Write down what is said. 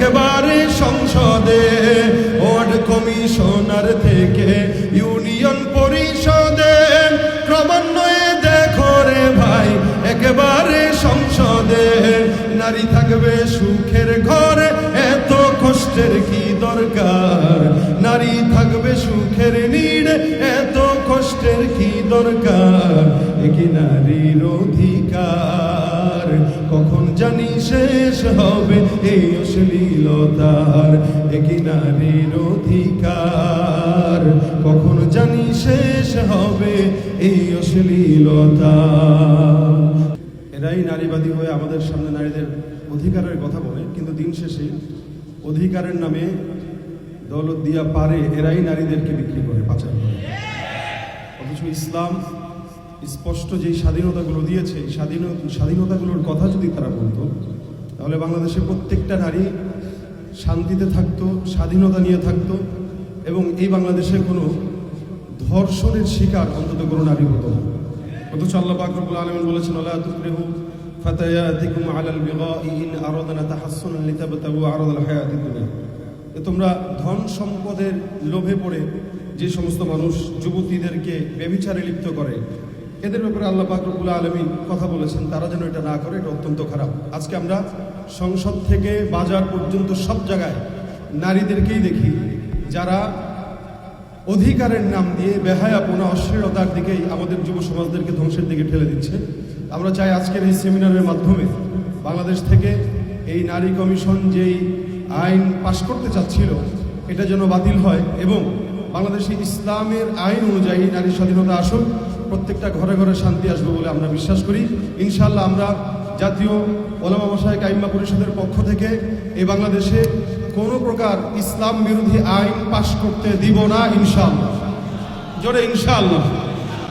একেবারে সংসদে, ward commissioner থেকে ইউনিয়ন পরিষদে। ক্রমান্বয়ে দেখো রে ভাই, একেবারে সংসদে। নারী থাকবে সুখের ঘরে, এত কষ্টের কি দরকার? নারী থাকবে সুখের নিড়ে, এত কষ্টের কি দরকার? কি নারীর অধিকার? কখন জানি শেষ হবে এই অশ্লীলতার কি নারীর অধিকার? কখন জানি শেষ হবে এই অশ্লীলতা এরাই নারীবাদী হয়ে আমাদের সামনে নারীদের অধিকারের কথা বলে, কিন্তু দিন শেষে অধিকারের নামে দৌলত দিয়া পারে এরাই নারীদেরকে বিক্রি করে, পাচার করে। অথচ ইসলাম স্পষ্ট যেই স্বাধীনতাগুলো দিয়েছে স্বাধীন, স্বাধীনতাগুলোর কথা যদি তারা বলতো, তাহলে বাংলাদেশে প্রত্যেকটা নারী শান্তিতে থাকতো, স্বাধীনতা নিয়ে থাকতো, এবং এই বাংলাদেশে কোনো ধর্ষণের শিকার অন্তত কোনো নারী হতো না। অথচ আল্লাহ পাক রব্বুল আলামিন বলেছেন ইন তোমরা ধন সম্পদের লোভে পড়ে যে সমস্ত মানুষ যুবতীদেরকে বেবিচারে লিপ্ত করে এদের ব্যাপারে আল্লাহ পাক রব্বুল আলামিন কথা বলেছেন, তারা যেন এটা না করে, এটা অত্যন্ত খারাপ। আজকে আমরা সংসদ থেকে বাজার পর্যন্ত সব জায়গায় নারীদেরকেই দেখি, যারা অধিকারের নাম দিয়ে বেহায়াপনা অশ্লীলতার দিকেই আমাদের যুব সমাজদেরকে ধ্বংসের দিকে ঠেলে দিচ্ছে। আমরা চাই আজকের এই সেমিনারের মাধ্যমে বাংলাদেশ থেকে এই নারী কমিশন যেই আইন পাশ করতে চাচ্ছিল, এটা যেন বাতিল হয় এবং বাংলাদেশে ইসলামের আইন অনুযায়ী নারী স্বাধীনতা আসুক প্রত্যেকটা ঘরে ঘরে শান্তি আসবে বলে আমরা বিশ্বাস করি। ইনশাল্লাহ আমরা জাতীয় ওলামা মশাই কাইম্মা পরিষদের পক্ষ থেকে এই বাংলাদেশে কোনো প্রকার ইসলাম বিরোধী আইন পাশ করতে দিব না ইনশাল্লাহ জোরে ইনশাআল্লাহ।